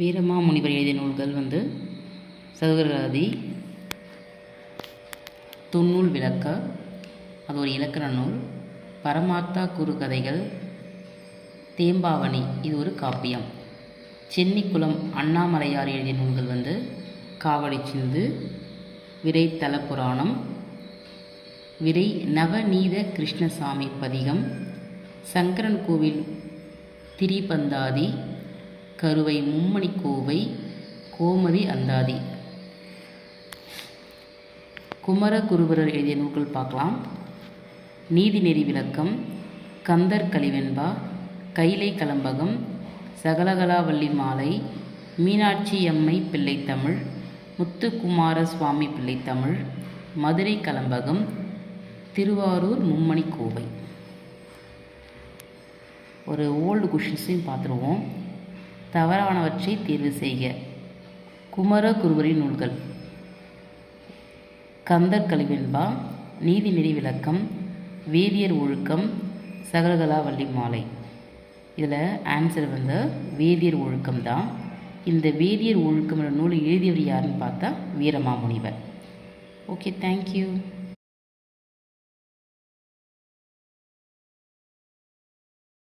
வீரமா முனிவர் எழுதிய நூல்கள் வந்து சதுரகதி தொன்னூல் விளக்க அது ஒரு இலக்கண நூல். பரமார்த்தா குறுகதைகள் தேம்பாவணி இது ஒரு காப்பியம். சென்னிக்குளம் அண்ணாமலையார் எழுதிய நூல்கள் வந்து காவடி சிந்து விரை புராணம் விரை நவநீத கிருஷ்ணசாமி பதிகம் சங்கரன் கோவில் திரிபந்தாதி கருவை மும்மணி கோவை கோமதி அந்தாதி. குமரகுருபரர் எழுதிய நூல்கள் பார்க்கலாம். நீதிநெறி விளக்கம் கந்தர் கலிவெண்பா கைலை கலம்பகம் சகலகலாவல்லி மாலை மீனாட்சி அம்மை பிள்ளைத்தமிழ் முத்துக்குமார சுவாமி பிள்ளைத்தமிழ் மதுரை கலம்பகம் திருவாரூர் மும்மணி கோவை. ஒரு ஓல்டு கொஷின்ஸையும் பார்த்துருவோம். தவறானவற்றை தேர்வு செய்க. குமர குருவரின் நூல்கள். கந்தர் கலிவெண்பா நீதிநெறி விளக்கம் வேதியர் ஒழுக்கம் சகலகலா வள்ளி மாலை. இதில் ஆன்சர் வந்து வேதியர் ஒழுக்கம் தான். இந்த வேதியர் ஒழுக்கம் நூலை எழுதியவர் யாருன்னு பார்த்தா வீரமாமுனிவர். Okay thank you